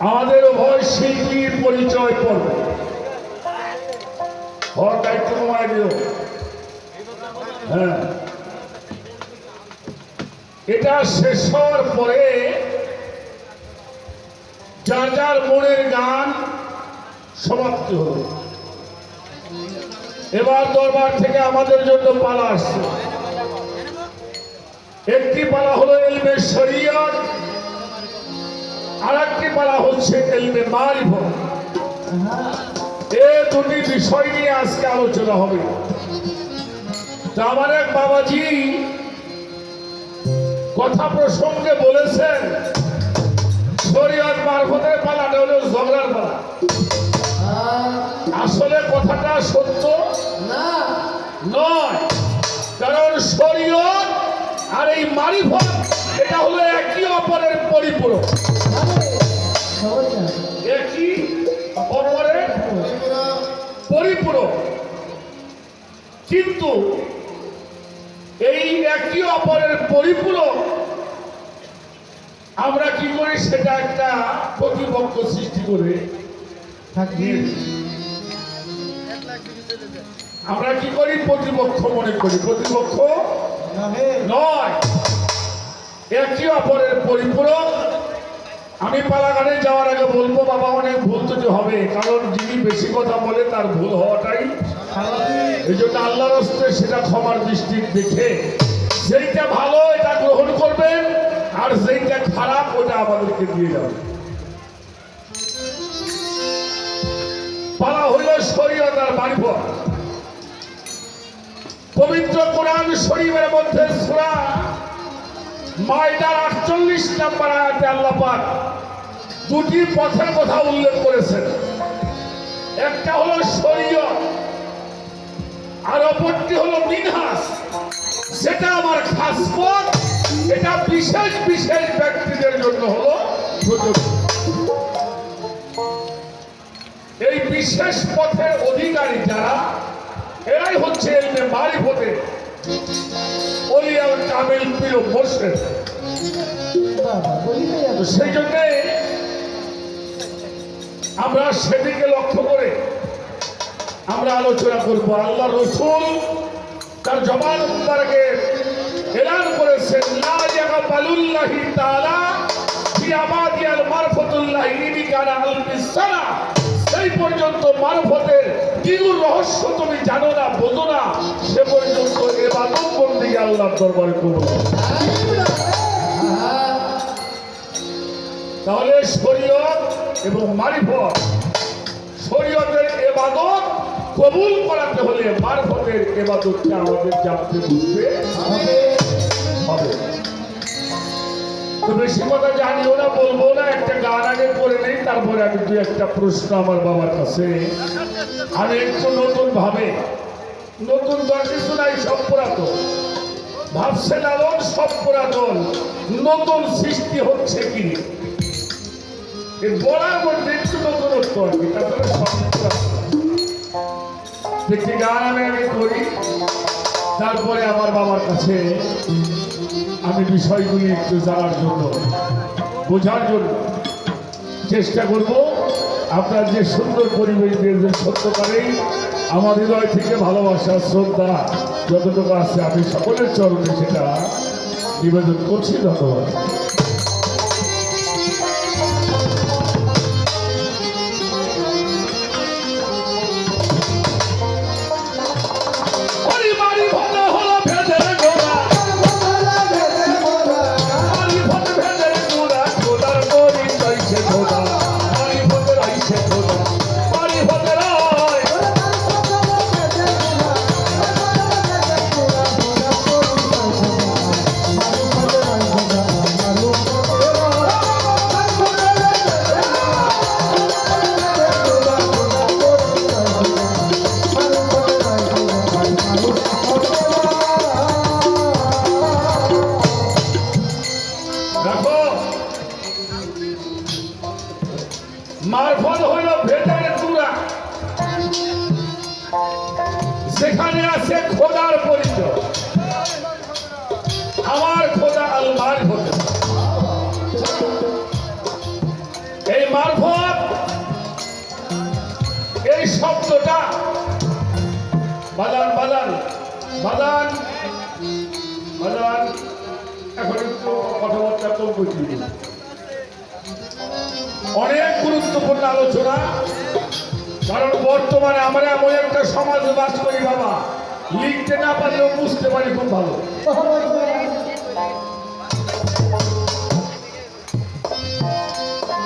আমাদের উভয় শিল্পীর পরিচয় পর্ব হর দায়িত্ব কমায় হ্যাঁ। এটা শেষ হওয়ার পরে যার যার মনের গান সমাপ্তি হলো। এবার দরবার থেকে আমাদের জন্য পালা আসছে। একটি পালা হলো এলমে শরিয়ত আর একটি পালা হচ্ছে এলমে মারিফত এ দুটি বিষয় নিয়ে আজকে আলোচনা হবে। আমার এক বাবাজি কথা প্রসঙ্গে বলেছেন শরীয়ত মারফতের পালাটা হলো ঝগড়ার পালা। আসলে কথাটা সত্য? না। নয়। কারণ শরীয়ত আর এই মারিফত এটা হলো একই অপরের পরিপূরক। একই অপরের পরিপূরক। কিন্তু এই একই অপরের পরিপূরক আমরা কি করি? সেটা একটা প্রতিপক্ষ সৃষ্টি করে থাকি। আমরা কি করি? প্রতিপক্ষ মনে করি। প্রতিপক্ষ নয়। একই অপরের পরিপূরক আমি পালাঘাটে যাওয়ার আগে বলব, বাবা, অনেক ভুল তো হবে। কারণ যিনি বেশি কথা বলে, তার ভুল হওয়াটাই এই জন্য আল্লাহর সেটা ক্ষমার দৃষ্টি দেখে, যেইটা ভালো এটা গ্রহণ করবেন, আর যেইটা খারাপ ওটা আমাদেরকে দিয়ে যাবে পালা হইল শরীয়ত আর মারিফত পবিত্র কোরআন শরীফের মধ্যে সূরা মাইদার আটচল্লিশ নাম্বার আয়াতে আল্লাহ পাক দুটি পথের কথা উল্লেখ করেছেন। একটা হলো শরীয় আর অপরটি হলো মিনহাস সেটা আমার খাস পথ, এটা বিশেষ বিশেষ ব্যক্তিদের জন্য হলো প্রযোজ্য এই বিশেষ পথের অধিকারী যারা, এরাই হচ্ছে এলমে মারিফতে ওলিয়াল কামিল প্রিয় তো সেই জন্যে আমরা সেদিকে লক্ষ্য করে আমরা আলোচনা করব। আল্লাহ রসুল তার জবান মুবারকে এলান করেছেন আমাদিয়াল সেই পর্যন্ত মারফতের কিগুর রহস্য তুমি জানো না না। সে পর্যন্ত এবাদত বন্দি আল্লাহর দরবারে কবুল। তাহলে শরীয়ত এবং মারিফত। শরীয়তের এবাদত কবুল করাতে হলে মারফতের এবাদতটা আমাদের জানতে বুঝতে হবে। তো বেশি কথা জানিও না, বলব না, একটা গান আগে করে নেই, তারপরে আমি দু একটা প্রশ্ন আমার বাবার কাছে। আমি একটু নতুন ভাবে নতুন দর কিছু নাই, সব পুরাতন। ভাবছে লালন সব পুরাতন, নতুন সৃষ্টি হচ্ছে কি? এই বলার মধ্যে একটু গান আমি আমি করি, তারপরে আমার বাবার কাছে আমি বিষয়গুলি একটু জানার জন্য, বোঝার জন্য চেষ্টা করব। আপনার যে সুন্দর পরিবেশ দিয়েছেন সত্যকারেই, আমার হৃদয় থেকে ভালোবাসা, শ্রদ্ধা যতটুকু আছে, আমি সকলের চরণে সেটা নিবেদন করছি, ধন্যবাদ। বর্তমানে আমরা এমন একটা সমাজ বাস করি, বাবা। লিখতে না পারলেও বুঝতে পারি খুব ভালো।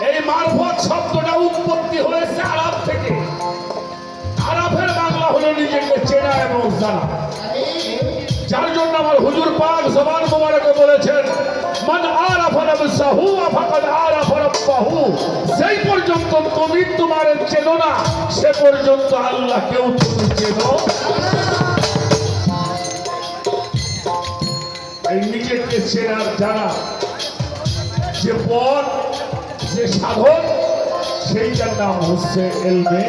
এই মারফত শব্দটা উৎপত্তি হয়েছে আরব থেকে। আরবের বাংলা হলো নিজেকে চেনা এবং জানা। হুজুর পাক জবান মোবারকে বলেছেন, মান আরাফা নাফসাহু, ফাকাদ আরাফা রাব্বাহু। সেই পর্যন্ত তুমি তোমার চেনো না, সে পর্যন্ত আল্লাহ কেউ তুমি চেনো এই নিজেকে চেনার জানা যে পথ, যে সাধন, সেইটার নাম হচ্ছে এলমে।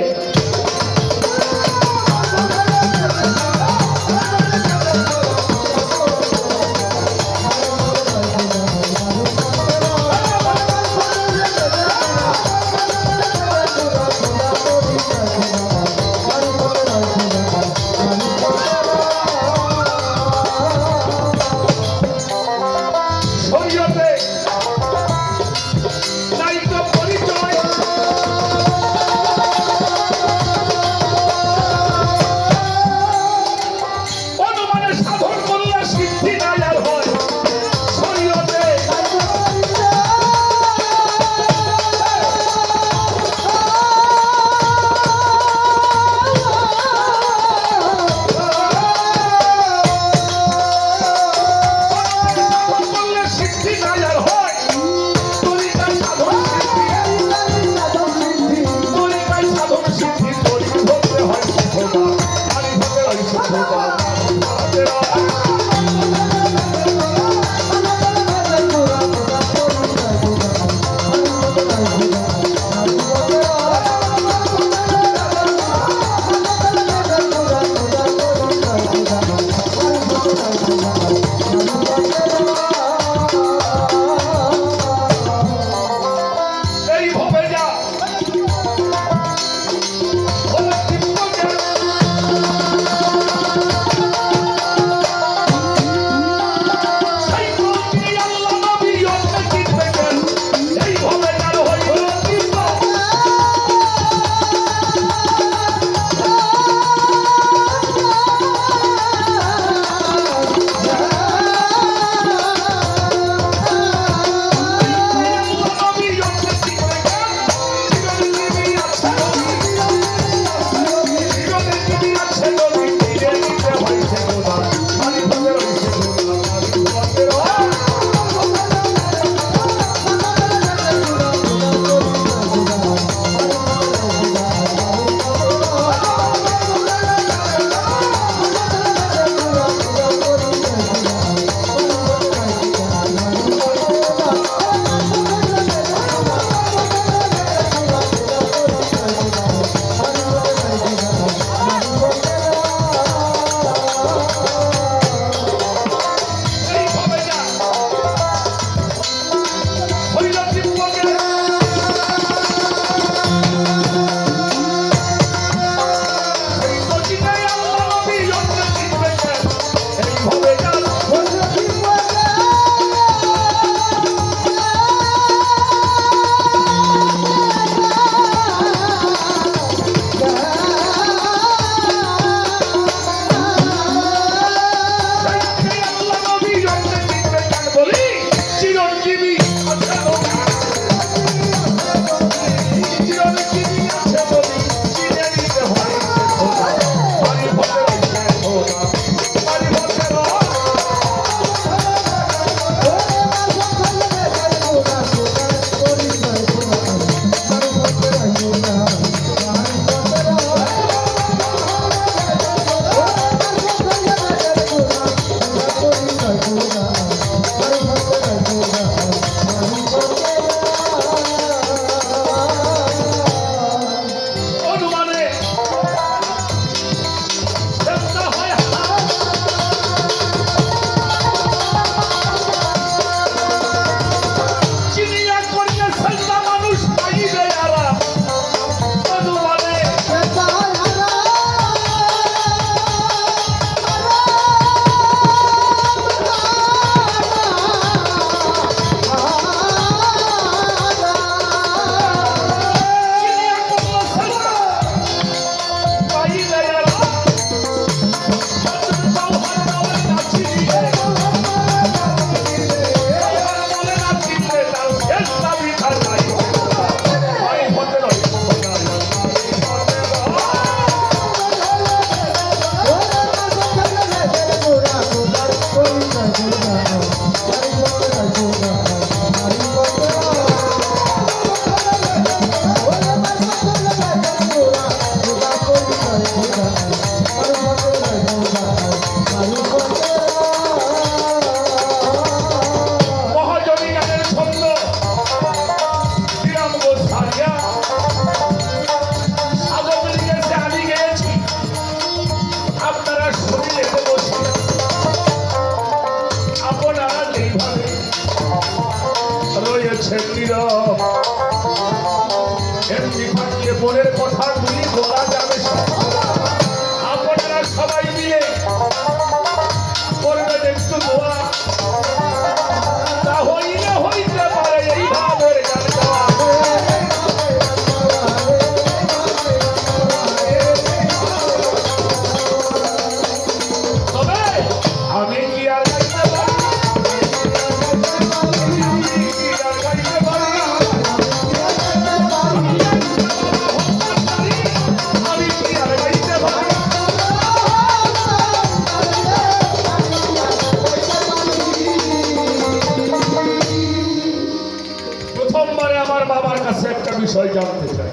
বিষয় জানতে চাই।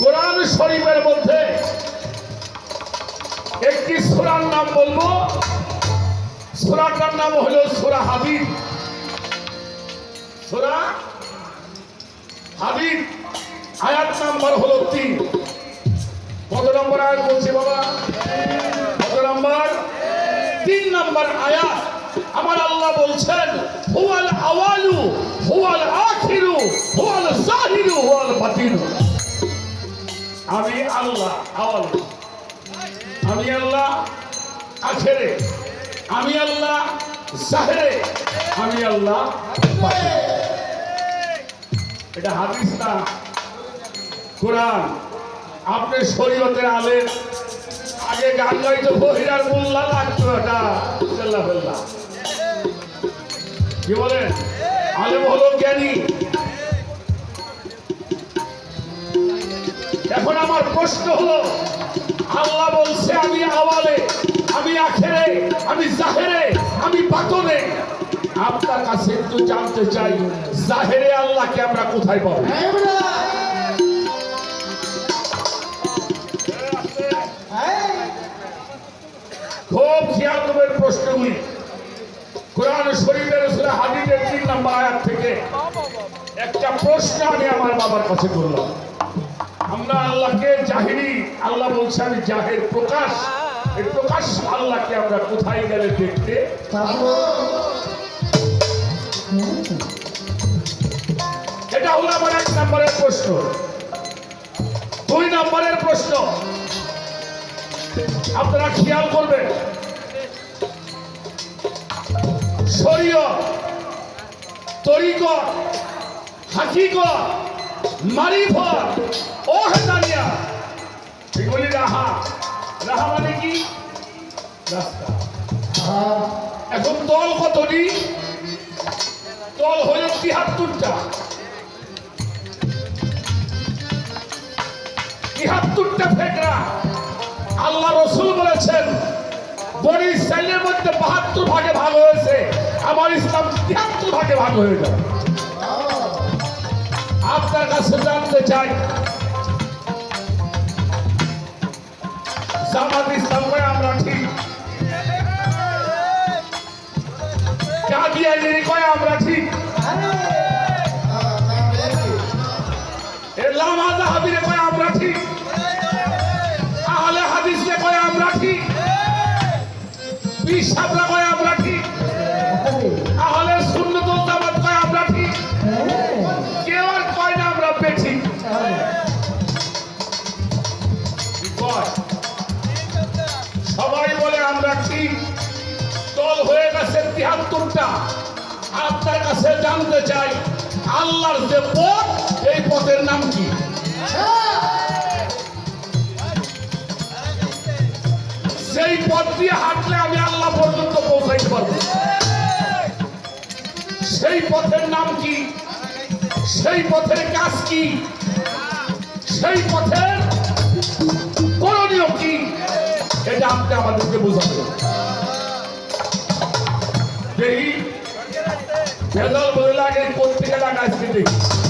কোরআন শরীফের মধ্যে একটি সুরার নাম বলব। সুরাটার নাম হলো সুরা হাবিব। সুরা হাবিব আয়াত নাম্বার হলো তিন। কত নম্বর আয়াত বলছি বাবা? কত নম্বর? তিন নম্বর আয়াত। আমার আল্লাহ বলছেন, হুয়াল আওয়ালু হুয়াল আখিরু, হুয়াল জাহিরু হুয়াল বাতিনু। আমি আল্লাহ আওয়াল আমি আল্লাহ আখেরে। আমি আল্লাহ জাহেরে আমি আল্লাহ। এটা হাদিস না। কোরআন। আপনি শরীয়তের আলেম। আগে গান গাইতো বহিরার মোল্লা লাগতো এটা ফেল্লা কি বলেন আলেম হলো জ্ঞানী। এখন আমার প্রশ্ন হলো আল্লাহ বলছে আমি আওয়ালে আমি আখেরে আমি জাহেরে আমি বাতনে। আপনার কাছে একটু জানতে চাই জাহেরে আল্লাহকে আমরা কোথায় পাবো? খুব খেয়াল প্রশ্নগুলি। কোরআন শরীফের সুরা হাদিসের তিন নম্বর আয়াত থেকে একটা প্রশ্ন আমি আমার বাবার কাছে করলাম। আমরা আল্লাহকে জাহিরি, আল্লাহ বলছে আমি জাহের প্রকাশ। এই প্রকাশ আল্লাহকে আমরা কোথায় গেলে দেখতে এটা হলো আমার এক নম্বরের প্রশ্ন। দুই নম্বরের প্রশ্ন। আপনারা খেয়াল করবেন শরীয় তরিকত হাকিকত মারিফত হেদানিয়া এগুলি রাহা। রাহা মানে কি? রাস্তা। এখন তল কতটি তল হলো তিহাত্তরটা তিহাত্তরটা ফেকরা। আল্লাহ রসুল বলেছেন বনি ইসরায়েলের মধ্যে বাহাত্তর ভাগে ভাগ হয়েছে। আমার ইসলাম তিয়াত্তর ভাগে ভাগ হয়ে আপনার কাছে জানতে চাই করে আমরা ঠিক? কাদিয়ানির কয় আমরা ঠিক? সাহেবরা কয় আমরা ঠিক। আহলে সুন্নতুল জামাত কয় আমরা ঠিক। কেউ আর কয় না আমরা কি সবাই বলে আমরা ঠিক। দল হয়ে গেছে তিয়াত্তরটা আপনার কাছে জানতে চাই, আল্লাহর যে পথ, এই পথের নাম কি? সেই পথ দিয়ে হাঁটলে আমি আল্লাহ পর্যন্ত পৌঁছাইতে পারব। সেই পথের নাম কি? সেই পথের কাজ কি? সেই পথের করণীয় কি? এটা আপনি আমাদেরকে বোঝাবেন দেখি, ভেজাল বলে লাগে, পত্রিকা টাকা দেখি।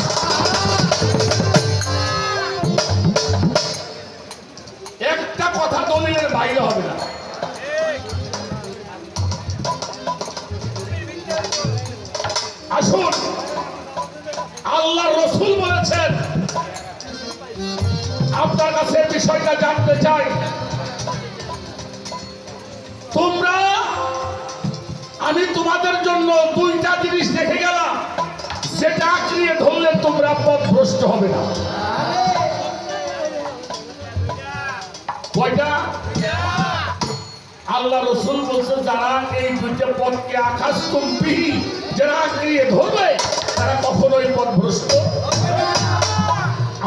কথা দলিলের বাইরে হবে না। আসুন। আল্লাহ রসুল বলেছেন, আপনার কাছে বিষয়টা জানতে চাই। তোমরা, আমি তোমাদের জন্য দুইটা জিনিস রেখে গেলাম, সেটা আঁকড়িয়ে ধরলে তোমরা পথ ভ্রষ্ট হবে না। আল্লাহ রসুল বলছে, যারা এই দুইটা পথকে যারা ধরবে, তারা কখনোই পথ ভ্রষ্ট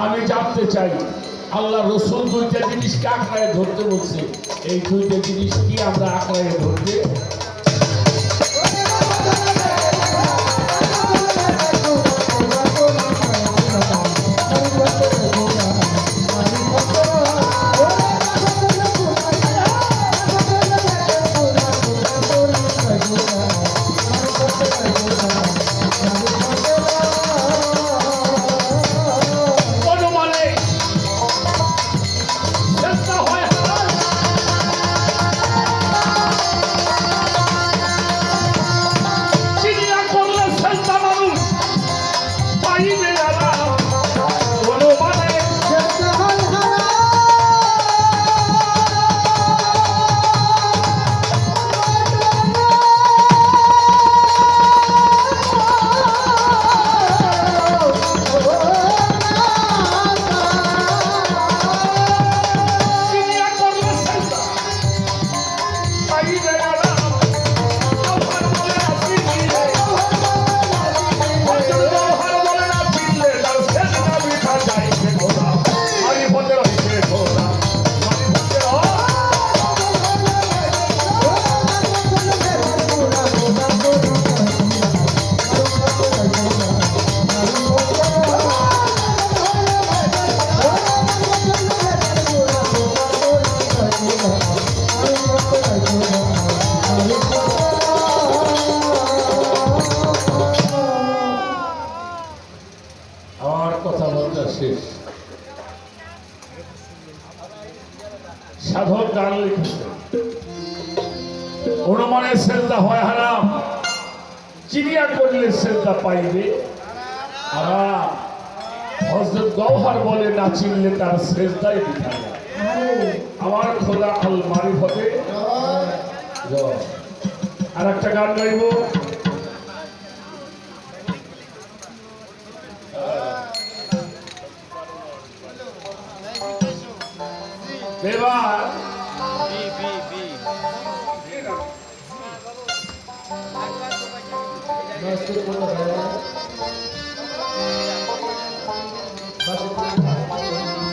আমি জানতে চাই, আল্লাহ রসুল দুইটা জিনিসকে আঁকড়ায় ধরতে বলছে, এই দুইটা জিনিস কি আমরা আঁকড়ায় ধরতে লিখেছে শ্রদ্ধা হয় হারাম। চিড়িয়া করলে শ্রদ্ধা পাইবে। হজরত গৌহার বলে না চিনলে তার শ্রেষ্ঠাই দিতে আমার খোদা আল মারিফতে। আর একটা গান গাইব। এবার আমার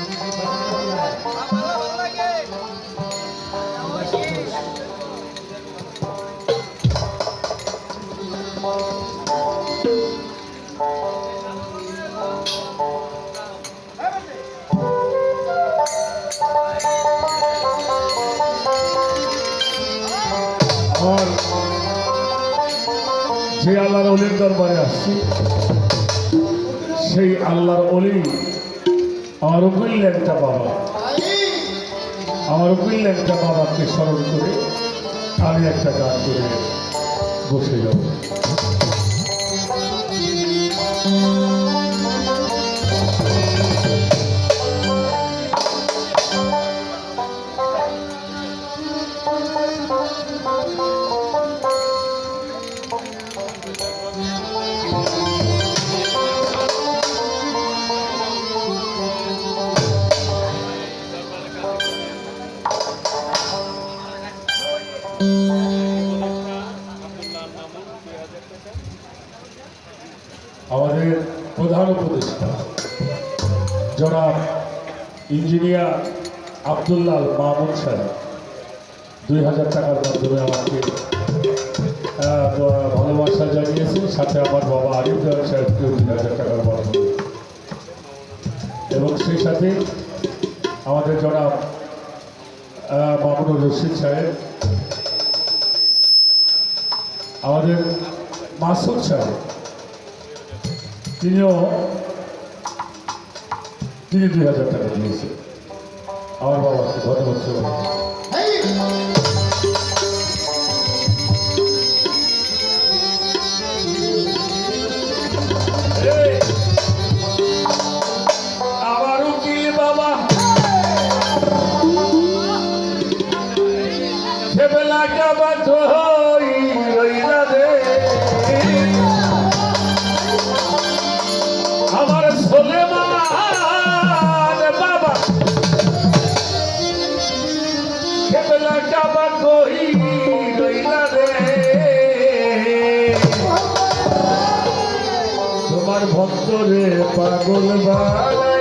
যে আল্লাহর অলির দরবারে আসছি, সেই আল্লাহর অলি আমার উকিল একটা বাবা আমার উকিল একটা বাবাকে স্মরণ করে আমি একটা গান করে বসে যাব। আমাদের প্রধান উপদেষ্টা, জনাব ইঞ্জিনিয়ার আবদুল্লাহ মামুন সাহেব। দুই হাজার টাকার মাধ্যমে আমাকে ভালোবাসা জানিয়েছেন, সাথে আমার বাবা আরিফ দেওয়ার সাহেবকেও দুই হাজার টাকার মাধ্যমে। এবং সেই সাথে আমাদের জনাব মামুনুর রশিদ সাহেব, আমাদের মাসুদ সাহেব তিনিও তিনি দুই হাজার টাকা দিয়েছে আমার বাবাকে ধন্যবাদ সবাইকে। এই, আমার উকিল ভক্তরে পাগল বানাইয়া